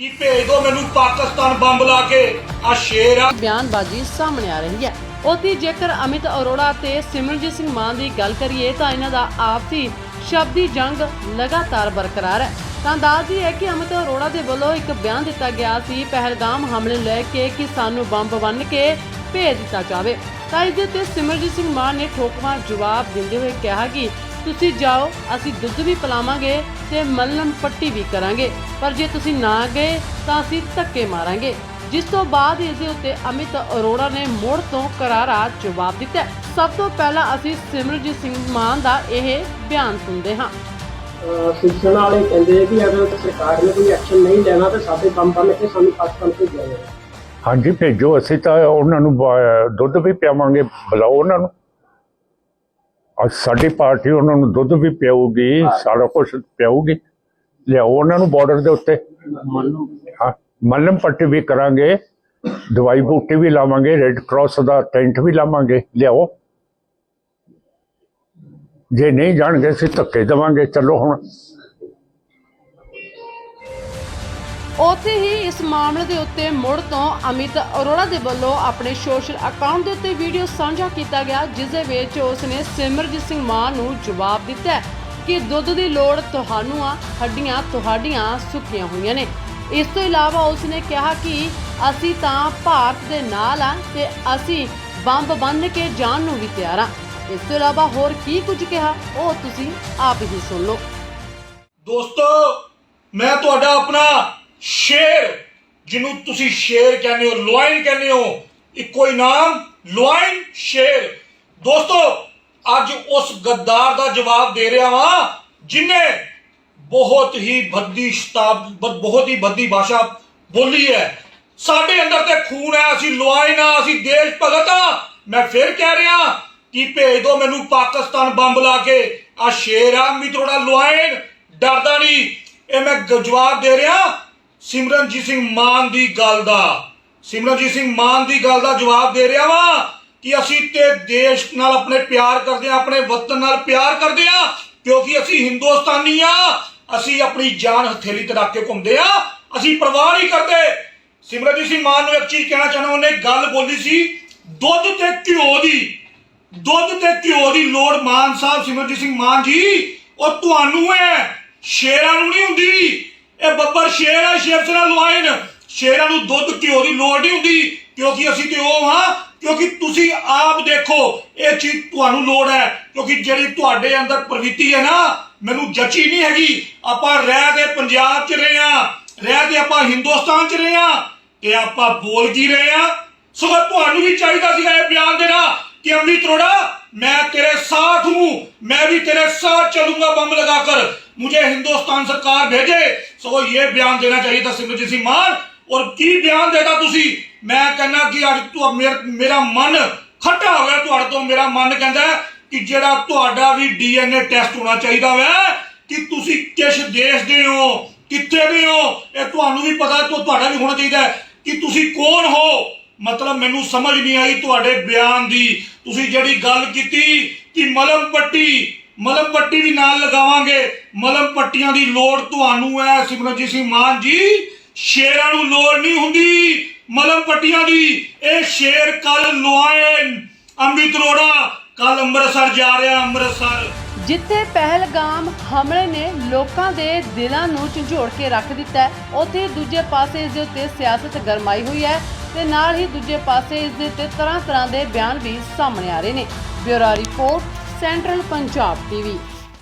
ਕਿ ਭੇਜ ਦਿਓ ਮੈਨੂੰ ਪਾਕਿਸਤਾਨ ਬੰਬ ਲਾ ਕੇ? ਆ ਸ਼ੇਰ ਆ। ਬਿਆਨਬਾਜ਼ੀ ਸਾਹਮਣੇ ਆ ਰਹੀ ਹੈ। ਉਤੀ ਜੇਕਰ ਅਮਿਤ ਅਰੋੜਾ ਤੇ ਸਿਮਰਨਜੀਤ ਸਿੰਘ ਮਾਨ ਦੀ ਗੱਲ ਕਰੀਏ ਤਾਂ ਇਹਨਾਂ ਦਾ ਆਪਸੀ ਸ਼ਬਦੀ ਜੰਗ ਲਗਾਤਾਰ ਬਰਕਰਾਰ ਹੈ। ਤਾਂ ਦੱਸਦੀ ਹੈ ਕਿ ਅਮਿਤ ਅਰੋੜਾ ਦੇ ਵੱਲੋਂ ਇੱਕ ਬਿਆਨ ਦਿੱਤਾ ਗਿਆ ਸੀ, ਪਹਿਲਗਾਮ ਹਮਲੇ ਨੂੰ ਲੈ ਕੇ ਕਿ ਸਾਨੂੰ ਬੰਬ ਬੰਨ ਕੇ ਭੇਜ ਦਿੱਤਾ ਜਾਵੇ। ਤਾਂ ਇਸ ਦੇ ਉੱਤੇ ਸਿਮਰਨਜੀਤ ਸਿੰਘ ਮਾਨ ਨੇ ਠੋਕਵਾਂ ਜਵਾਬ ਦਿੰਦੇ ਹੋਏ ਕਿਹਾ ਕਿ ਤੁਸੀਂ ਜਾਓ ਅਸੀਂ ਦੁੱਧ ਵੀ ਪਿਲਾਵਾਂਗੇ ਤੇ ਮੱਲਮ ਪੱਟੀ ਵੀ ਕਰਾਂਗੇ। ਪਰ ਜੇ ਤੁਸੀਂ ਨਾ ਗਏ ਤਾਂ ਅਸੀਂ ਧੱਕੇ ਮਾਰਾਂਗੇ। ਜਿਸ ਤੋਂ ਬਾਅਦ ਇਸ ਦੇ ਉੱਤੇ ਅਮਿਤ ਅਰੋੜਾ ਨੇ ਮੁੜ ਤੋਂ ਕਰਾਰਾ ਜਵਾਬ ਦਿੱਤਾ। ਸਭ ਤੋਂ ਪਹਿਲਾਂ ਅਸੀਂ ਸਿਮਰਜੀਤ ਸਿੰਘ ਮਾਨ ਦਾ ਇਹ ਬਿਆਨ ਸੁਣਦੇ ਹਾਂ। ਸਿੱਖਣ ਵਾਲੇ ਕਹਿੰਦੇ ਕਿ ਅਗਰ ਸਰਕਾਰ ਨੇ ਕੋਈ ਐਕਸ਼ਨ ਨਹੀਂ ਲੈਣਾ ਤਾਂ ਸਾਡੇ ਕੰਮ ਬੰਨ ਕੇ ਸਾਨੂੰ ਪਾਕਿਸਤਾਨ ਭੇਜਿਆ ਜਾਏ ਹਾਂਜੀ ਭੇਜੋ ਅਸੀਂ ਤਾਂ ਉਹਨਾਂ ਨੂੰ ਦੁੱਧ ਵੀ ਪਿਆਵਾਂਗੇ ਬੁਲਾਓ ਉਹਨਾਂ ਨੂੰ। ਅੱਜ ਸਾਡੀ ਪਾਰਟੀ ਉਹਨਾਂ ਨੂੰ ਦੁੱਧ ਵੀ ਪਿਆਊਗੀ ਸਾਰਾ ਕੁਝ ਪਿਆਊਗੀ। ਲਿਆਓ ਉਹਨਾਂ ਨੂੰ ਬਾਰਡਰ ਦੇ ਉੱਤੇ। ਹਾਂ ਮੱਲਮ ਪੱਟੀ ਵੀ ਕਰਾਂਗੇ ਦਵਾਈ ਬੂਟੀ ਵੀ ਲਾਵਾਂਗੇ ਰੈੱਡ ਕਰਾਸ ਦਾ ਟੈਂਟ ਵੀ ਲਾਵਾਂਗੇ। ਲਿਆਓ। ਜੇ ਨਹੀਂ ਜਾਣਗੇ ਅਸੀਂ ਧੱਕੇ ਦੇਵਾਂਗੇ। ਚਲੋ ਹੁਣ। ਉੱਥੇ ਹੀ ਇਸ ਮਾਮਲੇ ਦੇ ਉੱਤੇ ਮੁੜ ਤੋਂ ਅਮਿਤ ਅਰੋੜਾ ਦੇ ਵੱਲੋਂ ਆਪਣੇ ਸੋਸ਼ਲ ਅਕਾਊਂਟ ਦੇ ਉੱਤੇ ਵੀਡੀਓ ਸਾਂਝਾ ਕੀਤਾ ਗਿਆ ਜਿਸ ਦੇ ਵਿੱਚ ਉਸਨੇ ਸਿਮਰਜੀਤ ਸਿੰਘ ਮਾਨ ਨੂੰ ਜਵਾਬ ਦਿੱਤਾ ਕਿ ਦੁੱਧ ਦੀ ਲੋੜ ਤੁਹਾਨੂੰ ਆ, ਹੱਡੀਆਂ ਤੁਹਾਡੀਆਂ ਸੁੱਕੀਆਂ ਹੋਈਆਂ ਨੇ। ਇਸ ਤੋਂ ਇਲਾਵਾ ਉਸਨੇ ਕਿਹਾ ਕਿ ਅਸੀਂ ਤਾਂ ਭਾਰਤ ਦੇ ਨਾਲ ਆ ਤੇ ਅਸੀਂ ਬੰਬ ਬੰਨ ਕੇ ਜਾਣ ਨੂੰ ਵੀ ਤਿਆਰ ਆ। ਇਸ ਤੋਂ ਇਲਾਵਾ ਹੋਰ ਕੀ ਕੁਝ ਕਿਹਾ, ਉਹ ਤੁਸੀਂ ਆਪ ਹੀ ਸੁਣ ਲਓ। ਦੋਸਤੋ, ਮੈਂ ਤੁਹਾਡਾ ਆਪਣਾ ਸ਼ੇਰ, ਜਿਹਨੂੰ ਤੁਸੀਂ ਸ਼ੇਰ ਕਹਿੰਦੇ ਹੋ ਲੋਇਨ ਕਹਿੰਦੇ ਹੋ, ਇੱਕੋ ਹੀ ਨਾਮ ਲੋਇਨ ਸ਼ੇਰ। ਦੋਸਤੋ, ਅੱਜ ਉਸ ਗੱਦਾਰ ਦਾ ਜਵਾਬ ਦੇ ਰਿਹਾ ਹਾਂ ਜਿਨੇ ਬਹੁਤ ਹੀ ਭੱਦੀ ਸ਼ਤਾਬ ਬਹੁਤ ਹੀ ਭੱਦੀ ਭਾਸ਼ਾ ਬੋਲੀ ਹੈ। ਸਾਡੇ ਅੰਦਰ ਤੇ ਖੂਨ ਹੈ, ਅਸੀਂ ਲੋਇਨ ਆ ਅਸੀਂ ਦੇਸ਼ ਭਗਤ ਆ ਮੈਂ ਫਿਰ ਕਹਿ ਰਿਹਾ ਕਿ ਭੇਜ ਦਿਓ ਮੈਨੂੰ ਪਾਕਿਸਤਾਨ ਬੰਬ ਲਾ ਕੇ। ਆ ਸ਼ੇਰ ਆ ਮੀ ਮਿੱਤਰੋੜਾ ਲੋਇਨ ਡਰਦਾ ਨਹੀਂ। ਇਹ ਮੈਂ ਜਵਾਬ ਦੇ ਰਿਹਾ ਸਿਮਰਨਜੀਤ ਸਿੰਘ ਮਾਨ ਦੀ ਗੱਲ ਦਾ। ਸਿਮਰਨਜੀਤ ਸਿੰਘ ਮਾਨ ਦੀ ਗੱਲ ਦਾ ਜਵਾਬ ਦੇ ਰਿਹਾ ਵਾਂ ਕਿ ਅਸੀਂ ਤੇ ਦੇਸ਼ ਨਾਲ ਆਪਣੇ ਪਿਆਰ ਕਰਦੇ ਆ ਆਪਣੇ ਵਤਨ ਨਾਲ ਪਿਆਰ ਕਰਦੇ ਆ ਕਿਉਂਕਿ ਅਸੀਂ ਹਿੰਦੁਸਤਾਨੀ ਆ ਅਸੀਂ ਆਪਣੀ ਜਾਨ ਹਥੇਲੀ ਤੇ ਰੱਖ ਕੇ ਘੁੰਮਦੇ ਆ ਅਸੀਂ ਪਰਵਾਹ ਨਹੀਂ ਕਰਦੇ। ਸਿਮਰਨਜੀਤ ਸਿੰਘ ਮਾਨ ਨੂੰ ਇੱਕ ਚੀਜ਼ ਕਹਿਣਾ ਚਾਹੁੰਦਾ ਉਹਨੇ ਗੱਲ ਬੋਲੀ ਸੀ, ਦੁੱਧ ਤੇ ਘਿਓ ਦੀ। ਦੁੱਧ ਤੇ ਘਿਓ ਦੀ ਲੋੜ ਮਾਨ ਸਾਹਿਬ ਸਿਮਰਜੀਤ ਸਿੰਘ ਮਾਨ ਜੀ, ਉਹ ਤੁਹਾਨੂੰ ਹੈ। ਸ਼ੇਰਾਂ ਨੂੰ ਨਹੀਂ ਹੁੰਦੀ। ਇਹ ਬੱਬਰ ਸ਼ੇਰ ਹੈ ਸ਼ੇਰ ਸਿਰਾਂ ਲੁਆਇਨ ਸ਼ੇਰਾਂ ਨੂੰ ਦੁੱਧ, ਘਿਓ ਦੀ ਲੋੜ ਨਹੀਂ ਹੁੰਦੀ, ਕਿਉਂਕਿ ਅਸੀਂ ਤੇ ਉਹ ਹਾਂ, ਕਿਉਂਕਿ ਤੁਸੀਂ ਆਪ ਦੇਖੋ, ਇਹ ਚੀਜ਼ ਤੁਹਾਨੂੰ ਲੋੜ ਹੈ, ਕਿਉਂਕਿ ਜਿਹੜੀ ਤੁਹਾਡੇ ਅੰਦਰ ਪ੍ਰਵਿੱਤੀ ਹੈ ਨਾ, ਮੈਨੂੰ ਜਚੀ ਨਹੀਂ ਹੈਗੀ। ਆਪਾਂ ਰਹਿ ਦੇ ਪੰਜਾਬ 'ਚ ਰਹੇ ਆ ਰਹਿ ਦੇ ਆਪਾਂ ਹਿੰਦੁਸਤਾਨ 'ਚ ਰਹੇ ਆ ਤੇ ਆਪਾਂ ਬੋਲ ਕੀ ਰਹੇ ਆ ਸਗੋਂ ਤੁਹਾਨੂੰ ਵੀ ਚਾਹੀਦਾ ਸੀਗਾ ਇਹ ਬਿਆਨ ਦੇਣਾ ਕਿ ਅਮਲੀ ਤਰੋੜਾ ਮੈਂ ਤੇਰੇ ਸਾਥ ਹੂੰ, ਮੈਂ ਵੀ ਤੇਰੇ ਸਾਥ ਚੱਲੂਗਾ ਬੰਬ ਲਗਾ ਕਰ। मुझे हिंदुस्तान सरकार भेजे सो ये बयान देना चाहिए था सिमरजीत सिंह मान और की बयान देता ਤੁਸੀਂ ਮੈਂ ਕਹਿੰਦਾ ਕਿ ਅੱਜ ਤੂੰ ਮੇਰਾ ਮਨ ਖੱਟਾ ਹੋ ਗਿਆ ਤੁਹਾਡੇ ਤੋਂ ਮੇਰਾ ਮਨ ਕਹਿੰਦਾ ਹੈ ਕਿ ਜਿਹੜਾ ਤੁਹਾਡਾ ਵੀ ਡੀਐਨਏ ਟੈਸਟ ਹੋਣਾ ਚਾਹੀਦਾ ਵੈ ਕਿ ਤੁਸੀਂ ਕਿਸ ਦੇਸ਼ ਦੇ ਹੋ ਕਿੱਥੇ ਦੇ ਹੋ ਇਹ ਤੁਹਾਨੂੰ ਵੀ ਪਤਾ ਤੁ- ਤੁਹਾਡਾ ਵੀ ਹੋਣਾ ਚਾਹੀਦਾ ਹੈ ਕਿ ਤੁਸੀਂ ਕੌਣ ਹੋ ਮਤਲਬ ਮੈਨੂੰ ਸਮਝ ਨਹੀਂ ਆਈ ਤੁਹਾਡੇ ਬਿਆਨ ਦੀ ਤੁਸੀਂ ਜਿਹੜੀ ਗੱਲ ਕੀਤੀ ਕਿ ਮਲਮ ਪੱਟੀ ਮਲਮ ਪੱਟੀ ਵੀ ਨਾਲ ਲਗਾਵਾਂਗੇ। ਮਲਮ ਪੱਟੀਆਂ ਦੀ ਲੋੜ ਤੁਹਾਨੂੰ ਹੈ ਸਿਮਰਨਜੀਤ ਸਿੰਘ ਮਾਨ ਜੀ। ਸ਼ੇਰਾਂ ਨੂੰ ਲੋੜ ਨਹੀਂ ਹੁੰਦੀ। ਮਲਮ ਪੱਟੀਆਂ ਦੀ ਇਹ ਸ਼ੇਰ ਕੱਲ ਲੋਇਨ ਅੰਮ੍ਰਿਤ ਰੋੜਾ, ਕੱਲ ਅੰਮ੍ਰਿਤਸਰ ਜਾ ਰਿਹਾ ਅੰਮ੍ਰਿਤਸਰ। ਜਿੱਥੇ ਪਹਿਲਗਾਮ ਹਮਲੇ ਨੇ ਲੋਕਾਂ ਦੇ ਦਿਲਾਂ ਨੂੰ ਝੰਜੋੜ ਕੇ ਰੱਖ ਦਿੱਤਾ ਉੱਥੇ ਦੂਜੇ ਪਾਸੇ ਇਸ ਦੇ ਉੱਤੇ ਸਿਆਸਤ ਗਰਮਾਈ ਹੋਈ ਹੈ ਤੇ ਨਾਲ ਹੀ ਦੂਜੇ ਪਾਸੇ ਇਸ ਦੇ ਉੱਤੇ ਤਰ੍ਹਾਂ ਤਰ੍ਹਾਂ ਦੇ ਬਿਆਨ ਵੀ ਸਾਹਮਣੇ ਆ ਰਹੇ ਨੇ। Bureau report central Punjab TV.